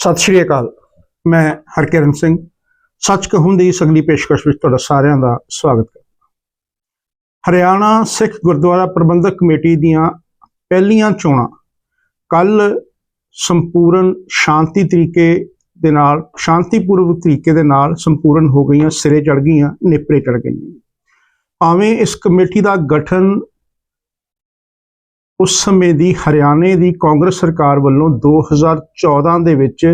ਸਤਿ ਸ਼੍ਰੀ ਅਕਾਲ। ਮੈਂ ਹਰਕਿਰਨ ਸਿੰਘ। ਸੱਚ ਕਹੂੰ ਦੀ ਇਸ ਅਗਲੀ ਪੇਸ਼ਕਸ਼ ਵਿੱਚ ਤੁਹਾਡਾ ਸਾਰਿਆਂ ਦਾ ਸਵਾਗਤ ਕਰਦਾ ਹਰਿਆਣਾ ਸਿੱਖ ਗੁਰਦੁਆਰਾ ਪ੍ਰਬੰਧਕ ਕਮੇਟੀ ਦੀਆਂ ਪਹਿਲੀਆਂ ਚੋਣਾਂ ਕੱਲ ਸੰਪੂਰਨ ਸ਼ਾਂਤੀ ਤਰੀਕੇ ਦੇ ਨਾਲ, ਸ਼ਾਂਤੀਪੂਰਵਕ ਤਰੀਕੇ ਦੇ ਨਾਲ ਸੰਪੂਰਨ ਹੋ ਗਈਆਂ, ਸਿਰੇ ਚੜ ਗਈਆਂ, ਨੇਪਰੇ ਚੜ ਗਈਆਂ। ਭਾਵੇਂ ਇਸ ਕਮੇਟੀ ਦਾ ਗਠਨ ਉਸ ਸਮੇਂ ਦੀ ਹਰਿਆਣੇ ਦੀ ਕਾਂਗਰਸ ਸਰਕਾਰ ਵੱਲੋਂ 2014 ਦੇ ਵਿੱਚ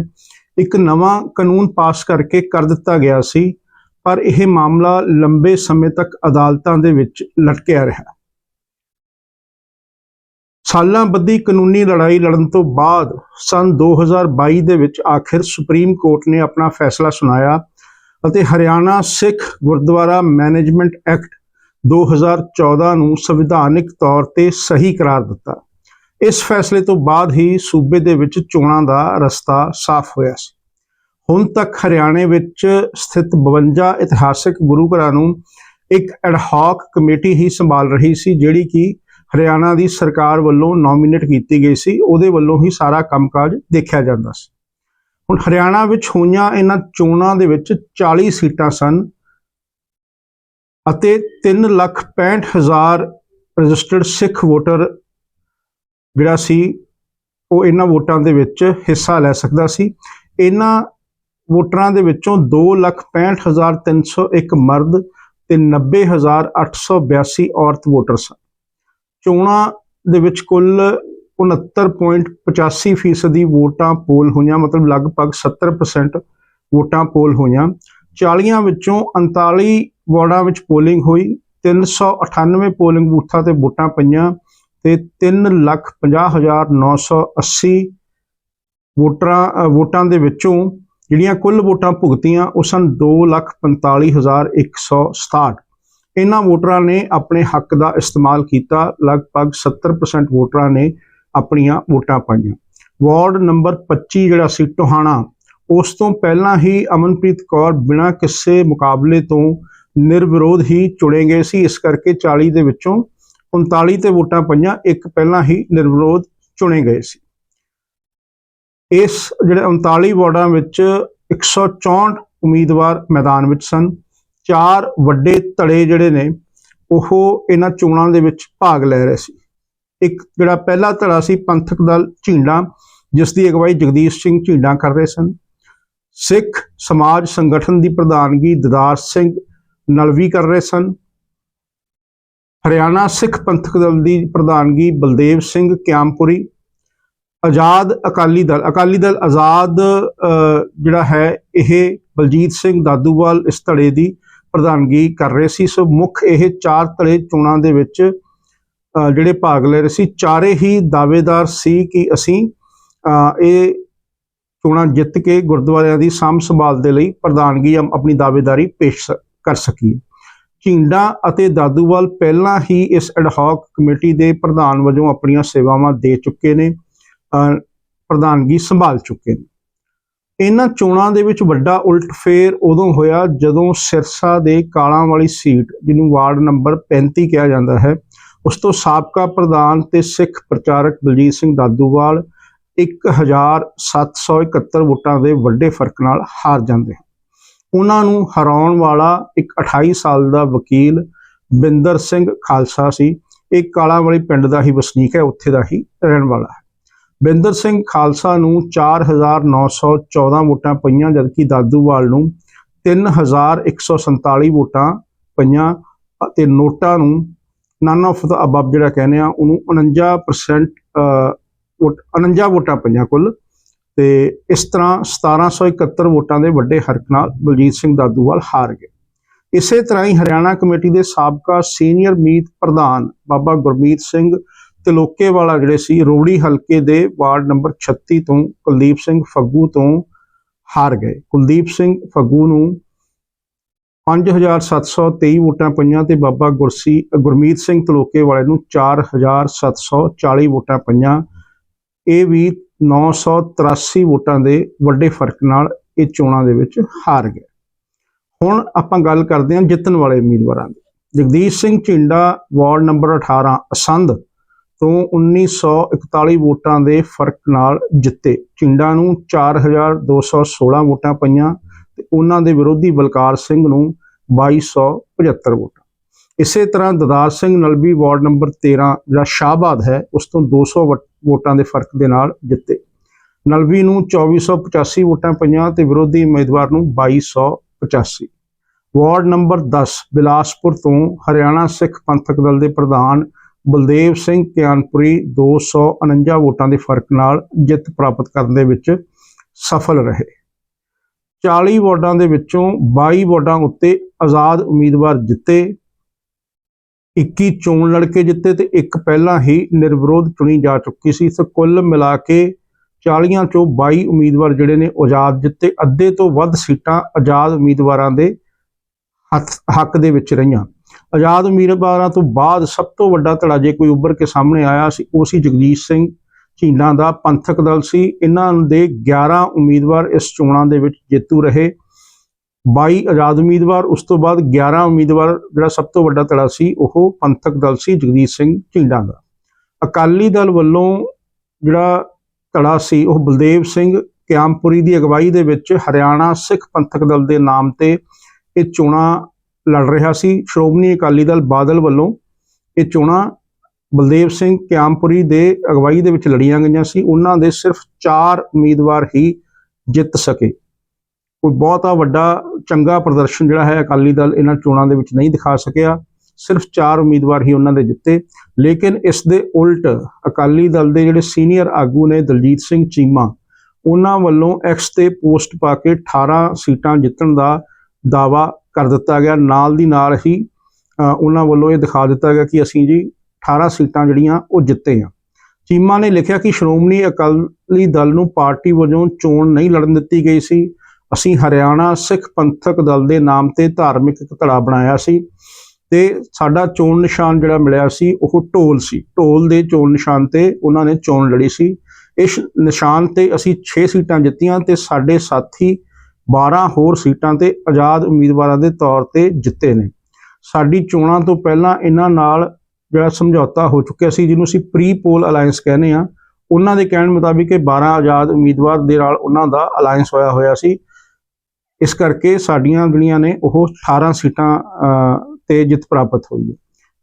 ਇੱਕ ਨਵਾਂ ਕਾਨੂੰਨ ਪਾਸ ਕਰਕੇ ਕਰ ਦਿੱਤਾ ਗਿਆ ਸੀ, ਪਰ ਇਹ ਮਾਮਲਾ ਲੰਬੇ ਸਮੇਂ ਤੱਕ ਅਦਾਲਤਾਂ ਦੇ ਵਿੱਚ ਲਟਕਿਆ ਰਿਹਾ। ਸਾਲਾਂ ਬੱਧੀ ਕਾਨੂੰਨੀ ਲੜਾਈ ਲੜਨ ਤੋਂ ਬਾਅਦ ਸਨ 2022 ਦੇ ਵਿੱਚ ਆਖਿਰ ਸੁਪਰੀਮ ਕੋਰਟ ਨੇ ਆਪਣਾ ਫੈਸਲਾ ਸੁਣਾਇਆ ਅਤੇ ਹਰਿਆਣਾ ਸਿੱਖ ਗੁਰਦੁਆਰਾ ਮੈਨੇਜਮੈਂਟ ਐਕਟ 2014 ਨੂੰ ਸੰਵਿਧਾਨਿਕ ਤੌਰ ਤੇ ਸਹੀ ਕਰਾਰ ਦਿੱਤਾ। ਇਸ ਫੈਸਲੇ ਤੋਂ ਬਾਅਦ ਹੀ ਸੂਬੇ ਦੇ ਵਿੱਚ ਚੋਣਾਂ ਦਾ ਰਸਤਾ ਸਾਫ਼ ਹੋਇਆ ਸੀ। ਹੁਣ ਤੱਕ ਹਰਿਆਣੇ ਵਿੱਚ ਸਥਿਤ 52 ਇਤਿਹਾਸਕ ਗੁਰੂ ਘਰਾਂ ਨੂੰ ਇੱਕ ਐਡਹੌਕ ਕਮੇਟੀ ਹੀ ਸੰਭਾਲ ਰਹੀ ਸੀ, ਜਿਹੜੀ ਕਿ ਹਰਿਆਣਾ ਦੀ ਸਰਕਾਰ ਵੱਲੋਂ ਨੋਮੀਨੇਟ ਕੀਤੀ ਗਈ ਸੀ। ਉਹਦੇ ਵੱਲੋਂ ਹੀ ਸਾਰਾ ਕੰਮਕਾਜ ਦੇਖਿਆ ਜਾਂਦਾ ਸੀ। ਹੁਣ ਹਰਿਆਣਾ ਵਿੱਚ ਹੋਈਆਂ ਇਹਨਾਂ ਚੋਣਾਂ ਦੇ ਵਿੱਚ 40 ਸੀਟਾਂ ਸਨ। ਅਤੇ 365000 ਰਜਿਸਟਰਡ ਸਿੱਖ ਵੋਟਰ ਜਿਹੜਾ ਸੀ, ਉਹ ਇਹਨਾਂ ਵੋਟਾਂ ਦੇ ਵਿੱਚ ਹਿੱਸਾ ਲੈ ਸਕਦਾ ਸੀ। ਇਹਨਾਂ ਵੋਟਰਾਂ ਦੇ ਵਿੱਚੋਂ 265301 ਮਰਦ ਤੇ 90882 ਔਰਤ ਵੋਟਰ ਸਨ। ਚੋਣਾਂ ਦੇ ਵਿੱਚ ਕੁੱਲ 69.85% ਫੀਸਦੀ ਵੋਟਾਂ ਪੋਲ ਹੋਈਆਂ, ਮਤਲਬ ਲਗਭਗ 70% ਵੋਟਾਂ ਪੋਲ ਹੋਈਆਂ। 40 ਵਿੱਚੋਂ 39 ਵਾਰਡਾਂ ਵਿੱਚ ਪੋਲਿੰਗ ਹੋਈ 398 ਪੋਲਿੰਗ ਬੂਥਾਂ ਤੇ ਵੋਟਾਂ ਪਈਆਂ ਤੇ 350980 ਵੋਟਰਾਂ ਵੋਟਾਂ ਦੇ ਵਿੱਚੋਂ ਜਿਹੜੀਆਂ ਕੁੱਲ ਵੋਟਾਂ ਭੁਗਤੀਆਂ ਉਹ ਸਨ 245167 ਇਹਨਾਂ ਵੋਟਰਾਂ ਨੇ ਆਪਣੇ ਹੱਕ ਦਾ ਇਸਤੇਮਾਲ ਕੀਤਾ, ਲਗਭਗ 70% ਵੋਟਰਾਂ ਨੇ ਆਪਣੀਆਂ ਵੋਟਾਂ ਪਾਈਆਂ। ਵਾਰਡ ਨੰਬਰ 25 ਜਿਹੜਾ ਸੀ, ਟੋਹਾਣਾ, ਉਸ ਤੋਂ ਪਹਿਲਾਂ ਹੀ ਅਮਨਪ੍ਰੀਤ ਕੌਰ ਬਿਨਾਂ ਕਿਸੇ ਮੁਕਾਬਲੇ ਤੋਂ ਨਿਰਵਿਰੋਧ ਹੀ ਚੁਣੇ ਗਏ ਸੀ। ਇਸ ਕਰਕੇ 40 ਦੇ ਵਿੱਚੋਂ 39 ਤੇ ਵੋਟਾਂ ਪਈਆਂ, ਇੱਕ ਪਹਿਲਾਂ ਹੀ ਨਿਰਵਿਰੋਧ ਚੁਣੇ ਗਏ ਸੀ। ਇਸ ਜਿਹੜੇ 39 ਵਾਰਡਾਂ ਵਿੱਚ 164 ਉਮੀਦਵਾਰ ਮੈਦਾਨ ਵਿੱਚ ਸਨ, ਚਾਰ ਵੱਡੇ ਧੜੇ ਜਿਹੜੇ ਨੇ, ਉਹ ਇਹਨਾਂ ਚੋਣਾਂ ਦੇ ਵਿੱਚ ਭਾਗ ਲੈ ਰਹੇ ਸੀ। ਇੱਕ ਜਿਹੜਾ ਪਹਿਲਾ ਧੜਾ ਸੀ, ਪੰਥਕ ਦਲ ਝੀਂਡਾ, ਜਿਸ ਦੀ ਅਗਵਾਈ ਜਗਦੀਸ਼ ਸਿੰਘ ਝੀਂਡਾ ਕਰ ਰਹੇ ਸਨ। ਸਿੱਖ ਸਮਾਜ ਸੰਗਠਨ ਦੀ ਪ੍ਰਧਾਨਗੀ ਦਦਾਰ ਸਿੰਘ ਨਲਵੀ ਕਰ ਰਹੇ ਸਨ। ਹਰਿਆਣਾ ਸਿੱਖ ਪੰਥਕ ਦਲ ਦੀ ਪ੍ਰਧਾਨਗੀ ਬਲਦੇਵ ਸਿੰਘ ਕਿਆਮਪੁਰੀ ਆਜ਼ਾਦ ਅਕਾਲੀ ਦਲ ਅਕਾਲੀ ਦਲ ਆਜ਼ਾਦ ਅ, ਜਿਹੜਾ ਹੈ ਇਹ ਬਲਜੀਤ ਸਿੰਘ ਦਾਦੂਵਾਲ ਇਸ ਧੜੇ ਦੀ ਪ੍ਰਧਾਨਗੀ ਕਰ ਰਹੇ ਸੀ। ਸੋ ਮੁੱਖ ਇਹ ਚਾਰ ਧੜੇ ਚੋਣਾਂ ਦੇ ਵਿੱਚ ਅ, ਜਿਹੜੇ ਭਾਗ ਲੈ ਰਹੇ ਸੀ। ਚਾਰੇ ਹੀ ਦਾਅਵੇਦਾਰ ਸੀ ਕਿ ਅਸੀਂ ਅ, ਇਹ ਚੋਣਾਂ ਜਿੱਤ ਕੇ ਗੁਰਦੁਆਰਿਆਂ ਦੀ ਸਾਂਭ ਸੰਭਾਲ ਦੇ ਲਈ ਪ੍ਰਧਾਨਗੀ ਆਪਣੀ ਦਾਅਵੇਦਾਰੀ ਪੇਸ਼ ਕਰ ਸਕੀਏ ਝਿੰਡਾ ਅਤੇ ਦਾਦੂਵਾਲ ਪਹਿਲਾਂ ਹੀ ਇਸ ਐਡਹੌਕ ਕਮੇਟੀ ਦੇ ਪ੍ਰਧਾਨ ਵਜੋਂ ਆਪਣੀਆਂ ਸੇਵਾਵਾਂ ਦੇ ਚੁੱਕੇ ਨੇ ਪ੍ਰਧਾਨਗੀ ਸੰਭਾਲ ਚੁੱਕੇ ਨੇ। ਇਹਨਾਂ ਚੋਣਾਂ ਦੇ ਵਿੱਚ ਵੱਡਾ ਉਲਟਫੇਰ ਉਦੋਂ ਹੋਇਆ ਜਦੋਂ ਸਿਰਸਾ ਦੇ ਕਾਲਾਂ ਵਾਲੀ ਸੀਟ, ਜਿਹਨੂੰ ਵਾਰਡ ਨੰਬਰ 35 ਕਿਹਾ ਜਾਂਦਾ ਹੈ, ਉਸ ਤੋਂ ਸਾਬਕਾ ਪ੍ਰਧਾਨ ਤੇ ਸਿੱਖ ਪ੍ਰਚਾਰਕ ਬਲਜੀਤ ਸਿੰਘ ਦਾਦੂਵਾਲ 1771 ਵੋਟਾਂ ਦੇ ਵੱਡੇ ਫ਼ਰਕ ਨਾਲ ਹਾਰ ਜਾਂਦੇ ਹਨ। ਉਹਨਾਂ ਨੂੰ ਹਰਾਉਣ ਵਾਲਾ ਇੱਕ 28 ਸਾਲ ਦਾ ਵਕੀਲ ਬਿੰਦਰ ਸਿੰਘ ਖਾਲਸਾ ਸੀ। ਇਹ ਕਾਲਾਂ ਵਾਲੀ ਪਿੰਡ ਦਾ ਹੀ ਵਸਨੀਕ ਹੈ, ਉੱਥੇ ਦਾ ਹੀ ਰਹਿਣ ਵਾਲਾ ਹੈ। ਬਿੰਦਰ ਸਿੰਘ ਖਾਲਸਾ ਨੂੰ 4914 ਵੋਟਾਂ ਪਈਆਂ, ਜਦਕਿ ਦਾਦੂਵਾਲ ਨੂੰ 3147 ਵੋਟਾਂ ਪਈਆਂ ਅਤੇ ਨੋਟਾ ਨੂੰ ਨਨ ਆਫ ਦਾ ਅਬਬ ਜਿਹੜਾ ਕਹਿੰਦੇ ਆ, ਉਹਨੂੰ 49% ਵੋਟ 49 ਵੋਟਾਂ ਪਈਆਂ ਕੁੱਲ। ਤੇ ਇਸ ਤਰ੍ਹਾਂ 1771 ਵੋਟਾਂ ਦੇ ਵੱਡੇ ਹਰਕ ਨਾਲ ਬਲਜੀਤ ਸਿੰਘ ਦਾਦੂਵਾਲ ਹਾਰ ਗਏ। ਇਸੇ ਤਰ੍ਹਾਂ ਹੀ ਹਰਿਆਣਾ ਕਮੇਟੀ ਦੇ ਸਾਬਕਾ ਸੀਨੀਅਰ ਮੀਤ ਪ੍ਰਧਾਨ ਬਾਬਾ ਗੁਰਮੀਤ ਸਿੰਘ ਤਿਲੋਕੇ ਵਾਲਾ ਜਿਹੜੇ ਸੀ, ਰੋੜੀ ਹਲਕੇ ਦੇ ਵਾਰਡ ਨੰਬਰ 36 ਤੋਂ ਕੁਲਦੀਪ ਸਿੰਘ ਫੱਗੂ ਤੋਂ ਹਾਰ ਗਏ। ਕੁਲਦੀਪ ਸਿੰਘ ਫੱਗੂ ਨੂੰ 5723 ਵੋਟਾਂ ਪਈਆਂ ਤੇ ਬਾਬਾ ਗੁਰਸੀ, ਗੁਰਮੀਤ ਸਿੰਘ ਤਲੋਕੇ ਵਾਲੇ ਨੂੰ 4740 ਵੋਟਾਂ ਪਈਆਂ। ਇਹ ਵੀ 983 ਵੋਟਾਂ ਦੇ ਵੱਡੇ ਫ਼ਰਕ ਨਾਲ ਇਹ ਚੋਣਾਂ ਦੇ ਵਿੱਚ ਹਾਰ ਗਿਆ ਹੁਣ ਆਪਾਂ ਗੱਲ ਕਰਦੇ ਹਾਂ ਜਿੱਤਣ ਵਾਲੇ ਉਮੀਦਵਾਰਾਂ ਦੀ। ਜਗਦੀਸ਼ ਸਿੰਘ ਝਿੰਡਾ ਵਾਰਡ ਨੰਬਰ 18 ਅਸੰਧ ਤੋਂ 1941 ਵੋਟਾਂ ਦੇ ਫ਼ਰਕ ਨਾਲ ਜਿੱਤੇ। ਝਿੰਡਾ ਨੂੰ 4216 ਵੋਟਾਂ ਪਈਆਂ ਤੇ ਉਹਨਾਂ ਦੇ ਵਿਰੋਧੀ ਬਲਕਾਰ ਸਿੰਘ ਨੂੰ 2275 ਵੋਟਾਂ। ਇਸੇ ਤਰ੍ਹਾਂ ਦਦਾਰ ਸਿੰਘ ਨਲਬੀ ਵਾਰਡ ਨੰਬਰ 13 ਜਿਹੜਾ ਸ਼ਾਹਬਾਦ ਹੈ, ਉਸ ਤੋਂ 200 ਵੋਟਾਂ ਦੇ ਫ਼ਰਕ ਦੇ ਨਾਲ ਜਿੱਤੇ। ਨਲਵੀ ਨੂੰ 2485 ਵੋਟਾਂ ਪਈਆਂ ਤੇ ਵਿਰੋਧੀ ਉਮੀਦਵਾਰ ਨੂੰ 2285 ਵਾਰਡ ਨੰਬਰ 10 ਬਿਲਾਸਪੁਰ ਤੋਂ ਹਰਿਆਣਾ ਸਿੱਖ ਪੰਥਕ ਦਲ ਦੇ ਪ੍ਰਧਾਨ ਬਲਦੇਵ ਸਿੰਘ ਕਿਆਨਪੁਰੀ 249 ਵੋਟਾਂ ਦੇ ਫ਼ਰਕ ਨਾਲ ਜਿੱਤ ਪ੍ਰਾਪਤ ਕਰਨ ਦੇ ਵਿੱਚ ਸਫਲ ਰਹੇ। 40 ਵਾਰਡਾਂ ਦੇ ਵਿੱਚੋਂ 22 ਵਾਰਡਾਂ ਉੱਤੇ ਆਜ਼ਾਦ ਉਮੀਦਵਾਰ ਜਿੱਤੇ। 21 ਚੋਣ ਲੜਕੇ ਜਿੱਤੇ ਤੇ ਇੱਕ ਪਹਿਲਾਂ ਹੀ ਨਿਰਵਿਰੋਧ ਚੁਣੀ ਜਾ ਚੁੱਕੀ ਸੀ। ਸੋ ਕੁੱਲ ਮਿਲਾ ਕੇ 40 ਚੋਂ 22 ਉਮੀਦਵਾਰ ਜਿਹੜੇ ਨੇ ਆਜ਼ਾਦ ਜਿੱਤੇ। ਅੱਧੇ ਤੋਂ ਵੱਧ ਸੀਟਾਂ ਆਜ਼ਾਦ ਉਮੀਦਵਾਰਾਂ ਦੇ ਹੱਥ, ਹੱਕ ਦੇ ਵਿੱਚ ਰਹੀਆਂ। ਆਜ਼ਾਦ ਉਮੀਦਵਾਰਾਂ ਤੋਂ ਬਾਅਦ ਸਭ ਤੋਂ ਵੱਡਾ ਧੜਾ ਜੇ ਕੋਈ ਉੱਭਰ ਕੇ ਸਾਹਮਣੇ ਆਇਆ ਸੀ, ਉਹ ਸੀ ਜਗਦੀਸ਼ ਸਿੰਘ ਝੀਨਾ ਦਾ ਪੰਥਕ ਦਲ ਸੀ। ਇਹਨਾਂ ਦੇ 11 ਉਮੀਦਵਾਰ ਇਸ ਚੋਣਾਂ ਦੇ ਵਿੱਚ ਜੇਤੂ ਰਹੇ। 22 ਆਜ਼ਾਦ ਉਮੀਦਵਾਰ, ਉਸ ਤੋਂ ਬਾਅਦ 11 ਉਮੀਦਵਾਰ, ਜਿਹੜਾ ਸਭ ਤੋਂ ਵੱਡਾ ਧੜਾ ਸੀ, ਉਹ ਪੰਥਕ ਦਲ ਸੀ ਜਗਦੀਪ ਸਿੰਘ ਝੀਂਡਾ ਦਾ। ਅਕਾਲੀ ਦਲ ਵੱਲੋਂ ਜਿਹੜਾ ਧੜਾ ਸੀ, ਉਹ ਬਲਦੇਵ ਸਿੰਘ ਕਿਆਮਪੁਰੀ ਦੀ ਅਗਵਾਈ ਦੇ ਵਿੱਚ ਹਰਿਆਣਾ ਸਿੱਖ ਪੰਥਕ ਦਲ ਦੇ ਨਾਮ ਤੇ ਇਹ ਚੋਣਾਂ ਲੜ ਰਿਹਾ ਸੀ। ਸ਼੍ਰੋਮਣੀ ਅਕਾਲੀ ਦਲ ਬਾਦਲ ਵੱਲੋਂ ਇਹ ਚੋਣਾਂ ਬਲਦੇਵ ਸਿੰਘ ਕਿਆਮਪੁਰੀ ਦੇ ਅਗਵਾਈ ਦੇ ਵਿੱਚ ਲੜੀਆਂ ਗਈਆਂ ਸੀ। ਉਹਨਾਂ ਦੇ ਸਿਰਫ 4 ਉਮੀਦਵਾਰ ਹੀ ਜਿੱਤ ਸਕੇ। ਕੋਈ ਬਹੁਤਾ ਵੱਡਾ, ਚੰਗਾ ਪ੍ਰਦਰਸ਼ਨ ਜਿਹੜਾ ਹੈ ਅਕਾਲੀ ਦਲ ਇਹਨਾਂ ਚੋਣਾਂ ਦੇ ਵਿੱਚ ਨਹੀਂ ਦਿਖਾ ਸਕਿਆ। ਸਿਰਫ 4 ਉਮੀਦਵਾਰ ਹੀ ਉਹਨਾਂ ਦੇ ਜਿੱਤੇ। ਲੇਕਿਨ ਇਸ ਦੇ ਉਲਟ ਅਕਾਲੀ ਦਲ ਦੇ ਜਿਹੜੇ ਸੀਨੀਅਰ ਆਗੂ ਨੇ ਦਲਜੀਤ ਸਿੰਘ ਚੀਮਾ, ਉਹਨਾਂ ਵੱਲੋਂ ਐਕਸ ਤੇ ਪੋਸਟ ਪਾ ਕੇ 18 ਸੀਟਾਂ ਜਿੱਤਣ ਦਾ ਦਾਵਾ ਕਰ ਦਿੱਤਾ ਗਿਆ। ਨਾਲ ਦੀ ਨਾਲ ਹੀ ਉਹਨਾਂ ਵੱਲੋਂ ਇਹ ਦਿਖਾ ਦਿੱਤਾ ਗਿਆ ਕਿ ਅਸੀਂ ਜੀ 18 ਸੀਟਾਂ ਜਿਹੜੀਆਂ ਉਹ ਜਿੱਤੇ ਆ ਚੀਮਾ ਨੇ ਲਿਖਿਆ ਕਿ ਸ਼੍ਰੋਮਣੀ ਅਕਾਲੀ ਦਲ ਨੂੰ ਪਾਰਟੀ ਵਜੋਂ ਚੋਣ ਨਹੀਂ ਲੜਨ ਦਿੱਤੀ ਗਈ ਸੀ। ਅਸੀਂ ਹਰਿਆਣਾ ਸਿੱਖ ਪੰਥਕ ਦਲ ਦੇ ਨਾਮ ਤੇ ਧਾਰਮਿਕ ਇੱਕ ਧੜਾ ਬਣਾਇਆ ਸੀ ਤੇ ਸਾਡਾ ਚੋਣ ਨਿਸ਼ਾਨ ਜਿਹੜਾ ਮਿਲਿਆ ਸੀ, ਉਹ ਢੋਲ ਸੀ। ਢੋਲ ਦੇ ਚੋਣ ਨਿਸ਼ਾਨ ਤੇ ਉਹਨਾਂ ਨੇ ਚੋਣ ਲੜੀ ਸੀ। ਇਸ ਨਿਸ਼ਾਨ ਤੇ ਅਸੀਂ 6 ਸੀਟਾਂ ਜਿੱਤੀਆਂ ਤੇ ਸਾਡੇ ਸਾਥੀ 12 ਹੋਰ ਸੀਟਾਂ ਤੇ ਆਜ਼ਾਦ ਉਮੀਦਵਾਰਾਂ ਦੇ ਤੌਰ ਤੇ ਜਿੱਤੇ ਨੇ। ਸਾਡੀ ਚੋਣਾਂ ਤੋਂ ਪਹਿਲਾਂ ਇਹਨਾਂ ਨਾਲ ਜਿਹੜਾ ਸਮਝੌਤਾ ਹੋ ਚੁੱਕਿਆ ਸੀ, ਜਿਹਨੂੰ ਅਸੀਂ ਪ੍ਰੀ ਪੋਲ ਅਲਾਈਅੰਸ ਕਹਿੰਦੇ ਆ ਉਹਨਾਂ ਦੇ ਕਹਿਣ ਮੁਤਾਬਿਕ ਇਹ 12 ਆਜ਼ਾਦ ਉਮੀਦਵਾਰ ਦੇ ਨਾਲ ਉਹਨਾਂ ਦਾ ਅਲਾਈਅੰਸ ਹੋਇਆ ਹੋਇਆ ਸੀ। ਇਸ ਕਰਕੇ ਸਾਡੀਆਂ ਜਿਹੜੀਆਂ ਨੇ ਉਹ 18 ਸੀਟਾਂ ਤੇ ਜਿੱਤ ਪ੍ਰਾਪਤ ਹੋਈ ਹੈ।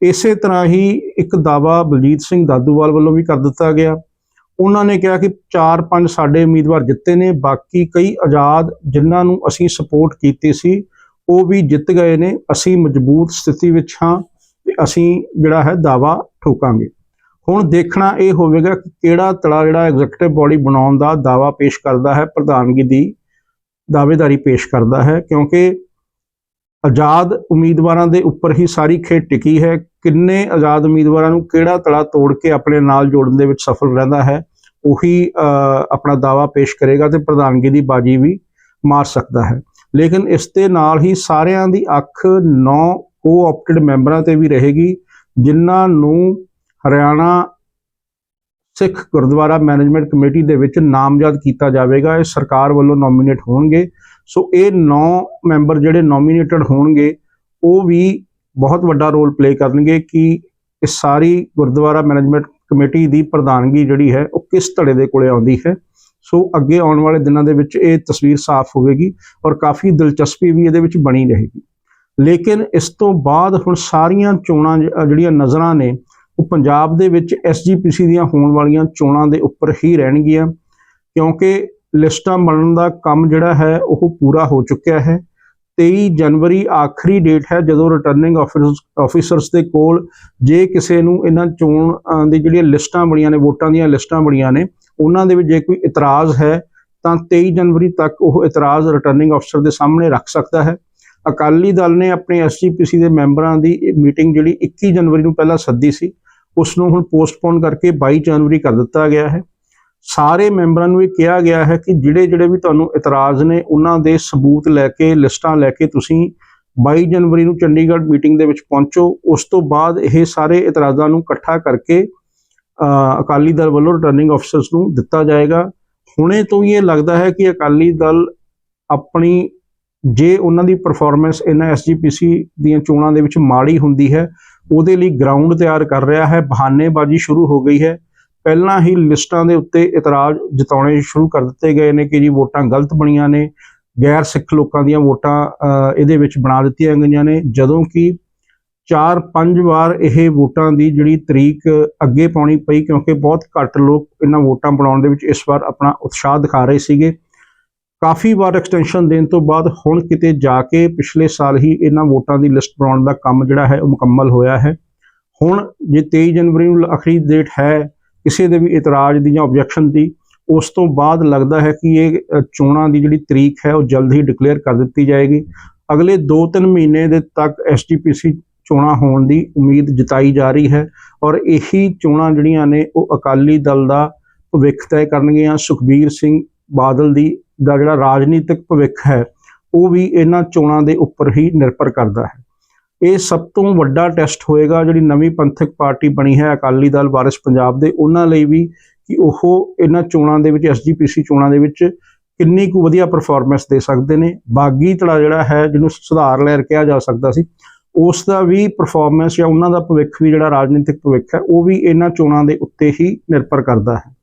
ਇਸੇ ਤਰ੍ਹਾਂ ਹੀ ਇੱਕ ਦਾਵਾ ਬਲਜੀਤ ਸਿੰਘ ਦਾਦੂਵਾਲ ਵੱਲੋਂ ਵੀ ਕਰ ਦਿੱਤਾ ਗਿਆ। ਉਹਨਾਂ ਨੇ ਕਿਹਾ ਕਿ 4-5 ਸਾਡੇ ਉਮੀਦਵਾਰ ਜਿੱਤੇ ਨੇ, ਬਾਕੀ ਕਈ ਆਜ਼ਾਦ ਜਿਨ੍ਹਾਂ ਨੂੰ ਅਸੀਂ ਸਪੋਰਟ ਕੀਤੀ ਸੀ, ਉਹ ਵੀ ਜਿੱਤ ਗਏ ਨੇ। ਅਸੀਂ ਮਜ਼ਬੂਤ ਸਥਿਤੀ ਵਿੱਚ ਹਾਂ ਤੇ ਅਸੀਂ ਜਿਹੜਾ ਹੈ ਦਾਵਾ ਠੋਕਾਂਗੇ। ਹੁਣ ਦੇਖਣਾ ਇਹ ਹੋਵੇਗਾ ਕਿ ਕਿਹੜਾ ਤੜਾ ਜਿਹੜਾ ਐਗਜ਼ੀਕਟਿਵ ਬਾਡੀ ਬਣਾਉਣ ਦਾ ਦਾਵਾ ਪੇਸ਼ ਕਰਦਾ ਹੈ ਪ੍ਰਧਾਨਗੀ ਦੀ ਦਾਅਵੇਦਾਰੀ ਪੇਸ਼ ਕਰਦਾ ਹੈ, ਕਿਉਂਕਿ ਆਜ਼ਾਦ ਉਮੀਦਵਾਰਾਂ ਦੇ ਉੱਪਰ ਹੀ ਸਾਰੀ ਖੇਡ ਟਿਕੀ ਹੈ। ਕਿੰਨੇ ਆਜ਼ਾਦ ਉਮੀਦਵਾਰਾਂ ਨੂੰ ਕਿਹੜਾ ਤੜਾ ਤੋੜ ਕੇ ਆਪਣੇ ਨਾਲ ਜੋੜਨ ਦੇ ਵਿੱਚ ਸਫਲ ਰਹਿੰਦਾ ਹੈ, ਉਹੀ ਆਪਣਾ ਦਾਵਾ ਪੇਸ਼ ਕਰੇਗਾ ਤੇ ਪ੍ਰਧਾਨਗੀ ਦੀ ਬਾਜੀ ਵੀ ਮਾਰ ਸਕਦਾ ਹੈ। ਲੇਕਿਨ ਇਸ ਦੇ ਨਾਲ ਹੀ ਸਾਰਿਆਂ ਦੀ ਅੱਖ ਨੌ ਕੋਆਪਟਡ ਮੈਂਬਰਾਂ ਤੇ ਵੀ ਰਹੇਗੀ, ਜਿਨ੍ਹਾਂ ਨੂੰ ਹਰਿਆਣਾ ਸਿੱਖ ਗੁਰਦੁਆਰਾ ਮੈਨੇਜਮੈਂਟ ਕਮੇਟੀ ਦੇ ਵਿੱਚ ਨਾਮਜ਼ਦ ਕੀਤਾ ਜਾਵੇਗਾ। ਇਹ ਸਰਕਾਰ ਵੱਲੋਂ ਨੋਮੀਨੇਟ ਹੋਣਗੇ। ਸੋ ਇਹ 9 ਮੈਂਬਰ ਜਿਹੜੇ ਨੋਮੀਨੇਟਡ ਹੋਣਗੇ, ਉਹ ਵੀ ਬਹੁਤ ਵੱਡਾ ਰੋਲ ਪਲੇ ਕਰਨਗੇ ਕਿ ਇਹ ਸਾਰੀ ਗੁਰਦੁਆਰਾ ਮੈਨੇਜਮੈਂਟ ਕਮੇਟੀ ਦੀ ਪ੍ਰਧਾਨਗੀ ਜਿਹੜੀ ਹੈ, ਉਹ ਕਿਸ ਧੜੇ ਦੇ ਕੋਲੇ ਆਉਂਦੀ ਹੈ। ਸੋ ਅੱਗੇ ਆਉਣ ਵਾਲੇ ਦਿਨਾਂ ਦੇ ਵਿੱਚ ਇਹ ਤਸਵੀਰ ਸਾਫ਼ ਹੋਵੇਗੀ ਔਰ ਕਾਫੀ ਦਿਲਚਸਪੀ ਵੀ ਇਹਦੇ ਵਿੱਚ ਬਣੀ ਰਹੇਗੀ। ਲੇਕਿਨ ਇਸ ਤੋਂ ਬਾਅਦ ਹੁਣ ਸਾਰੀਆਂ ਚੋਣਾਂ ਜਿਹੜੀਆਂ ਨਜ਼ਰਾਂ ਨੇ ਉਹ ਪੰਜਾਬ ਦੇ ਵਿੱਚ ਐਸਜੀਪੀਸੀ ਦੀਆਂ ਹੋਣ ਵਾਲੀਆਂ ਚੋਣਾਂ ਦੇ ਉੱਪਰ ਹੀ ਰਹਿਣਗੀਆਂ, ਕਿਉਂਕਿ ਲਿਸਟਾਂ ਬਣਨ ਦਾ ਕੰਮ ਜਿਹੜਾ ਹੈ ਉਹ ਪੂਰਾ ਹੋ ਚੁੱਕਿਆ ਹੈ। 23 ਜਨਵਰੀ ਆਖਰੀ ਡੇਟ ਹੈ ਜਦੋਂ ਰਿਟਰਨਿੰਗ ਆਫੀਸਰਸ ਦੇ ਕੋਲ ਜੇ ਕਿਸੇ ਨੂੰ ਇਹਨਾਂ ਚੋਣ ਦੀ ਜਿਹੜੀਆਂ ਲਿਸਟਾਂ ਬਣੀਆਂ ਨੇ, ਵੋਟਾਂ ਦੀਆਂ ਲਿਸਟਾਂ ਬਣੀਆਂ ਨੇ, ਉਹਨਾਂ ਦੇ ਵਿੱਚ ਜੇ ਕੋਈ ਇਤਰਾਜ਼ ਹੈ, ਤਾਂ 23 ਜਨਵਰੀ ਤੱਕ ਉਹ ਇਤਰਾਜ਼ ਰਿਟਰਨਿੰਗ ਅਫਸਰ ਦੇ ਸਾਹਮਣੇ ਰੱਖ ਸਕਦਾ ਹੈ। ਅਕਾਲੀ ਦਲ ਨੇ ਆਪਣੇ ਐਸਜੀਪੀਸੀ ਦੇ ਮੈਂਬਰਾਂ ਦੀ ਮੀਟਿੰਗ ਜਿਹੜੀ 21 ਜਨਵਰੀ ਨੂੰ ਪਹਿਲਾਂ ਸੱਦੀ ਸੀ ਉਸ ਨੂੰ ਹੁਣ ਪੋਸਟਪੋਨ ਕਰਕੇ 22 ਜਨਵਰੀ ਕਰ ਦਿੱਤਾ ਗਿਆ ਹੈ। ਸਾਰੇ ਮੈਂਬਰਾਂ ਨੂੰ ਇਹ ਕਿਹਾ ਗਿਆ ਹੈ ਕਿ ਜਿਹੜੇ ਜਿਹੜੇ ਵੀ ਤੁਹਾਨੂੰ ਇਤਰਾਜ਼ ਨੇ, ਉਹਨਾਂ ਦੇ ਸਬੂਤ ਲੈ ਕੇ, ਲਿਸਟਾਂ ਲੈ ਕੇ ਤੁਸੀਂ 22 ਜਨਵਰੀ ਨੂੰ ਚੰਡੀਗੜ੍ਹ ਮੀਟਿੰਗ ਦੇ ਵਿੱਚ ਪਹੁੰਚੋ। ਉਸ ਤੋਂ ਬਾਅਦ ਇਹ ਸਾਰੇ ਇਤਰਾਜ਼ਾਂ ਨੂੰ ਇਕੱਠਾ ਕਰਕੇ ਅਕਾਲੀ ਦਲ ਵੱਲੋਂ ਰਿਟਰਨਿੰਗ ਅਫਸਰਸ ਨੂੰ ਦਿੱਤਾ ਜਾਏਗਾ। ਹੁਣੇ ਤੋਂ ਹੀ ਇਹ ਲੱਗਦਾ ਹੈ ਕਿ ਅਕਾਲੀ ਦਲ ਆਪਣੀ, ਜੇ ਉਹਨਾਂ ਦੀ ਪਰਫਾਰਮੈਂਸ ਇਹਨਾਂ ਐਸਜੀਪੀਸੀ ਦੀਆਂ ਚੋਣਾਂ ਦੇ ਵਿੱਚ ਮਾੜੀ ਹੁੰਦੀ ਹੈ ਉਹਦੇ ਲਈ ਗਰਾਊਂਡ ਤਿਆਰ ਕਰ ਰਿਹਾ ਹੈ, ਬਹਾਨੇਬਾਜ਼ੀ ਸ਼ੁਰੂ ਹੋ ਗਈ ਹੈ। ਪਹਿਲਾਂ ਹੀ ਲਿਸਟਾਂ ਦੇ ਉੱਤੇ ਇਤਰਾਜ਼ ਜਤਾਉਣੇ ਸ਼ੁਰੂ ਕਰ ਦਿੱਤੇ ਗਏ ਨੇ ਕਿ ਜੀ ਵੋਟਾਂ ਗਲਤ ਬਣੀਆਂ ਨੇ, ਗੈਰ ਸਿੱਖ ਲੋਕਾਂ ਦੀਆਂ ਵੋਟਾਂ ਇਹਦੇ ਵਿੱਚ ਬਣਾ ਦਿੱਤੀਆਂ ਗਈਆਂ ਨੇ। ਜਦੋਂ ਕਿ ਚਾਰ ਪੰਜ ਵਾਰ ਇਹ ਵੋਟਾਂ ਦੀ ਜਿਹੜੀ ਤਰੀਕ ਅੱਗੇ ਪਾਉਣੀ ਪਈ, ਕਿਉਂਕਿ ਬਹੁਤ ਘੱਟ ਲੋਕ ਇਹਨਾਂ ਵੋਟਾਂ ਬਣਾਉਣ ਦੇ ਵਿੱਚ ਇਸ ਵਾਰ ਆਪਣਾ ਉਤਸ਼ਾਹ ਦਿਖਾ ਰਹੇ ਸੀਗੇ। ਕਾਫੀ ਵਾਰ ਐਕਸਟੈਂਸ਼ਨ ਦੇਣ ਤੋਂ ਬਾਅਦ ਹੁਣ ਕਿਤੇ ਜਾ ਕੇ ਪਿਛਲੇ ਸਾਲ ਹੀ ਇਹਨਾਂ ਵੋਟਾਂ ਦੀ ਲਿਸਟ ਬਣਾਉਣ ਦਾ ਕੰਮ ਜਿਹੜਾ ਹੈ ਉਹ ਮੁਕੰਮਲ ਹੋਇਆ ਹੈ। ਹੁਣ ਜੇ 23 ਜਨਵਰੀ ਨੂੰ ਆਖਰੀ ਡੇਟ ਹੈ, ਕਿਸੇ ਦੇ ਵੀ ਇਤਰਾਜ਼ ਦੀ ਜਾਂ ਆਬਜੈਕਸ਼ਨ ਦੀ, ਉਸ ਤੋਂ ਬਾਅਦ ਲੱਗਦਾ ਹੈ ਕਿ ਇਹ ਚੋਣਾਂ ਦੀ ਜਿਹੜੀ ਤਰੀਕ ਹੈ ਉਹ ਜਲਦ ਹੀ ਡਿਕਲੇਅਰ ਕਰ ਦਿੱਤੀ ਜਾਏਗੀ। ਅਗਲੇ 2-3 ਮਹੀਨੇ ਦੇ ਤੱਕ ਐਸਟੀਪੀਸੀ ਚੋਣਾਂ ਹੋਣ ਦੀ ਉਮੀਦ ਜਤਾਈ ਜਾ ਰਹੀ ਹੈ ਔਰ ਇਹੀ ਚੋਣਾਂ ਜਿਹੜੀਆਂ ਨੇ ਉਹ ਅਕਾਲੀ ਦਲ ਦਾ ਭਵਿੱਖ ਤੈਅ ਕਰਨਗੀਆਂ। ਸੁਖਬੀਰ ਸਿੰਘ ਬਾਦਲ ਦੀ ਦਾ ਜਿਹੜਾ ਰਾਜਨੀਤਿਕ ਭਵਿੱਖ ਹੈ, ਉਹ ਵੀ ਇਹਨਾਂ ਚੋਣਾਂ ਦੇ ਉੱਪਰ ਹੀ ਨਿਰਭਰ ਕਰਦਾ ਹੈ। ਇਹ ਸਭ ਤੋਂ ਵੱਡਾ ਟੈਸਟ ਹੋਏਗਾ, ਜਿਹੜੀ ਨਵੀਂ ਪੰਥਕ ਪਾਰਟੀ ਬਣੀ ਹੈ ਅਕਾਲੀ ਦਲ, ਵਾਰਿਸ ਪੰਜਾਬ ਦੇ, ਉਹਨਾਂ ਲਈ ਵੀ ਕਿ ਉਹ ਇਹਨਾਂ ਚੋਣਾਂ ਦੇ ਵਿੱਚ ਐਸਜੀਪੀਸੀ ਚੋਣਾਂ ਦੇ ਵਿੱਚ ਕਿੰਨੀ ਕੁ ਵਧੀਆ ਪਰਫਾਰਮੈਂਸ ਦੇ ਸਕਦੇ ਨੇ। ਬਾਗੀ ਧੜਾ ਜਿਹੜਾ ਹੈ, ਜਿਹਨੂੰ ਸੁਧਾਰ ਲਹਿਰ ਕਿਹਾ ਜਾ ਸਕਦਾ ਸੀ, ਉਸ ਦਾ ਵੀ ਪਰਫਾਰਮੈਂਸ ਜਾਂ ਉਹਨਾਂ ਦਾ ਭਵਿੱਖ ਵੀ ਜਿਹੜਾ ਰਾਜਨੀਤਿਕ ਭਵਿੱਖ ਹੈ, ਉਹ ਵੀ ਇਹਨਾਂ ਚੋਣਾਂ ਦੇ ਉੱਤੇ ਹੀ ਨਿਰਭਰ ਕਰਦਾ ਹੈ।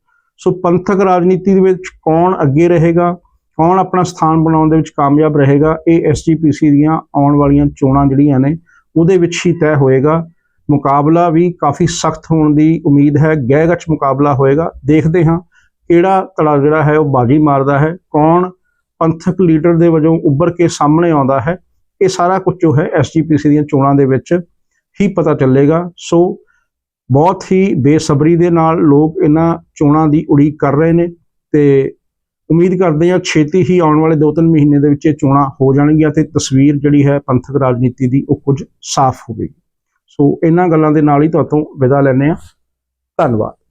ਸੋ ਪੰਥਕ ਰਾਜਨੀਤੀ ਦੇ ਵਿੱਚ ਕੌਣ ਅੱਗੇ ਰਹੇਗਾ ਕੌਣ ਆਪਣਾ ਸਥਾਨ ਬਣਾਉਣ ਦੇ ਵਿੱਚ ਕਾਮਯਾਬ ਰਹੇਗਾ, ਇਹ ਐਸਜੀਪੀਸੀ ਦੀਆਂ ਆਉਣ ਵਾਲੀਆਂ ਚੋਣਾਂ ਜਿਹੜੀਆਂ ਨੇ, ਉਹਦੇ ਵਿੱਚ ਹੀ ਤੈਅ ਹੋਏਗਾ। ਮੁਕਾਬਲਾ ਵੀ ਕਾਫੀ ਸਖਤ ਹੋਣ ਦੀ ਉਮੀਦ ਹੈ, ਗਹਿਗੱਚ ਮੁਕਾਬਲਾ ਹੋਏਗਾ। ਦੇਖਦੇ ਹਾਂ ਕਿਹੜਾ ਧੜਾ ਜਿਹੜਾ ਹੈ, ਉਹ ਬਾਜੀ ਮਾਰਦਾ ਹੈ, ਕੌਣ ਪੰਥਕ ਲੀਡਰ ਦੇ ਵਜੋਂ ਉੱਭਰ ਕੇ ਸਾਹਮਣੇ ਆਉਂਦਾ ਹੈ, ਇਹ ਸਾਰਾ ਕੁਝ ਜੋ ਹੈ ਐਸਜੀਪੀਸੀ ਦੀਆਂ ਚੋਣਾਂ ਦੇ ਵਿੱਚ ਹੀ ਪਤਾ ਚੱਲੇਗਾ। ਸੋ ਬਹੁਤ ਹੀ ਬੇਸਬਰੀ ਦੇ ਨਾਲ ਲੋਕ ਇਹਨਾਂ ਚੋਣਾਂ ਦੀ ਉਡੀਕ ਕਰ ਰਹੇ ਨੇ ਤੇ ਉਮੀਦ ਕਰਦੇ ਹਾਂ ਛੇਤੀ ਹੀ ਆਉਣ ਵਾਲੇ 2-3 ਮਹੀਨੇ ਦੇ ਵਿੱਚ ਇਹ ਚੋਣਾਂ ਹੋ ਜਾਣਗੀਆਂ ਤੇ ਤਸਵੀਰ ਜਿਹੜੀ ਹੈ ਪੰਥਕ ਰਾਜਨੀਤੀ ਦੀ ਉਹ ਕੁਝ ਸਾਫ਼ ਹੋਵੇਗੀ। ਸੋ ਇਹਨਾਂ ਗੱਲਾਂ ਦੇ ਨਾਲ ਹੀ ਤੁਹਾਤੋਂ ਵਿਦਾ ਲੈਂਦੇ ਹਾਂ। ਧੰਨਵਾਦ।